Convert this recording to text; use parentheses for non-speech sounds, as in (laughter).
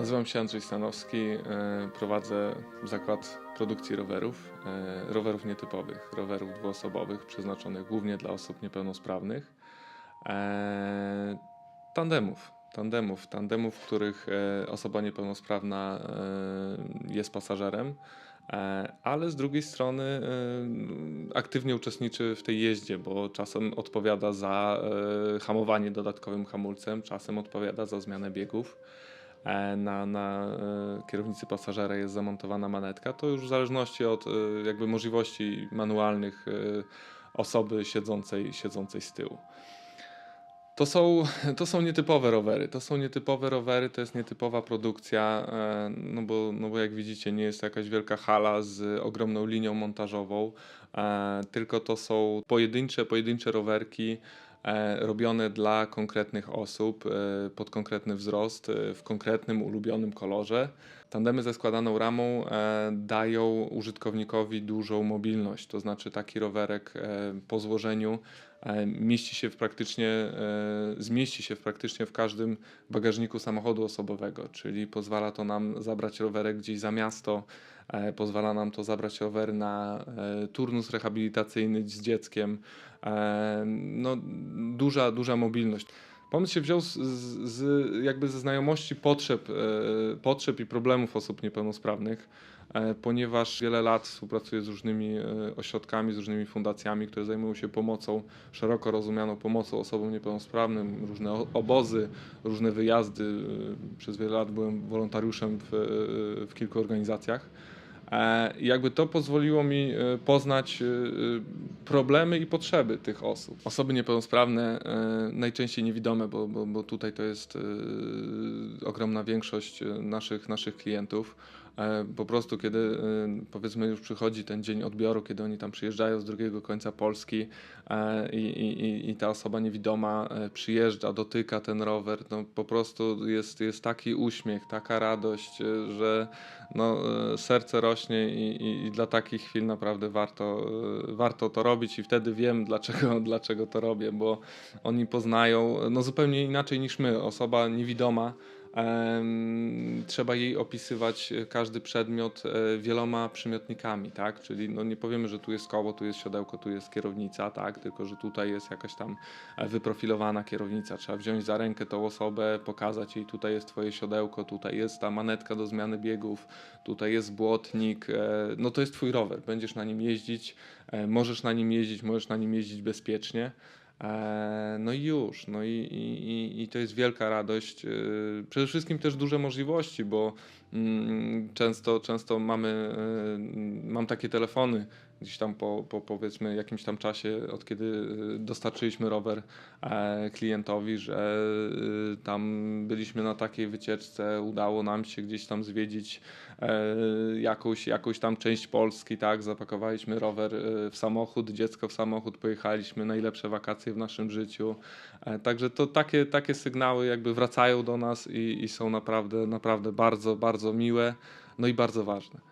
Nazywam się Andrzej Stanowski, e, prowadzę zakład produkcji rowerów, e, rowerów nietypowych, rowerów dwuosobowych przeznaczonych głównie dla osób niepełnosprawnych, e, tandemów, tandemów, tandemów, w których osoba niepełnosprawna jest pasażerem, ale z drugiej strony aktywnie uczestniczy w tej jeździe, bo czasem odpowiada za hamowanie dodatkowym hamulcem, czasem odpowiada za zmianę biegów na, na e, kierownicy pasażera jest zamontowana manetka, to już w zależności od e, jakby możliwości manualnych e, osoby siedzącej, siedzącej z tyłu. To są, to są nietypowe rowery. To są nietypowe rowery, to jest nietypowa produkcja, e, no bo, no bo jak widzicie, nie jest to jakaś wielka hala z ogromną linią montażową, e, tylko to są pojedyncze, pojedyncze rowerki e, robione dla konkretnych osób, e, pod konkretny wzrost, e, w konkretnym, ulubionym kolorze. Tandemy ze składaną ramą e, dają użytkownikowi dużą mobilność, to znaczy taki rowerek e, po złożeniu e, mieści się w praktycznie, e, zmieści się w praktycznie w każdym bagażniku samochodu osobowego, czyli pozwala to nam zabrać rowerek gdzieś za miasto, e, pozwala nam to zabrać rower na e, turnus rehabilitacyjny z dzieckiem. E, No, duża, duża mobilność. Pomysł się wziął z, z, jakby ze znajomości potrzeb, e, potrzeb i problemów osób niepełnosprawnych, e, ponieważ wiele lat współpracuję z różnymi e, ośrodkami, z różnymi fundacjami, które zajmują się pomocą, szeroko rozumianą pomocą osobom niepełnosprawnym, różne obozy, różne wyjazdy. E, Przez wiele lat byłem wolontariuszem w, e, w kilku organizacjach. E, jakby to pozwoliło mi e, poznać e, problemy i potrzeby tych osób. Osoby niepełnosprawne, najczęściej niewidome, bo, bo, bo tutaj to jest ogromna większość naszych, naszych klientów. E, Po prostu, kiedy e, powiedzmy już przychodzi ten dzień odbioru, kiedy oni tam przyjeżdżają z drugiego końca Polski e, i, i, i- ta osoba niewidoma przyjeżdża, dotyka ten rower, no po prostu jest, jest taki uśmiech, taka radość, że no, serce rośnie i, i, dla takich chwil naprawdę warto, warto to robić i wtedy wiem, (laughs) dlaczego, dlaczego to robię, bo oni poznają no, zupełnie inaczej niż my. Osoba niewidoma, trzeba jej opisywać e, każdy przedmiot e, wieloma przymiotnikami, tak? Czyli no, nie powiemy, że tu jest koło, tu jest siodełko, tu jest kierownica, tak? Tylko, że tutaj jest jakaś tam e, wyprofilowana kierownica. Trzeba wziąć za rękę tą osobę, pokazać jej, tutaj jest twoje siodełko, tutaj jest ta manetka do zmiany biegów, tutaj jest błotnik, e, no to jest twój rower, będziesz na nim jeździć, możesz na nim jeździć, możesz na nim jeździć bezpiecznie. E, No i już, no i, i, i- to jest wielka radość. e, Przede wszystkim też duże możliwości, bo mm, często, często mamy, e, mam takie telefony gdzieś tam po, po powiedzmy jakimś tam czasie, od kiedy e, dostarczyliśmy rower e, klientowi, że e, tam byliśmy na takiej wycieczce, udało nam się gdzieś tam zwiedzić e, jakąś, jakąś tam część Polski, tak, zapakowaliśmy rower e, w samochód, dziecko w samochód, pojechaliśmy, najlepsze wakacje w naszym życiu. E, Także to takie, takie sygnały jakby wracają do nas i, i są naprawdę, naprawdę bardzo, bardzo miłe, no i bardzo ważne.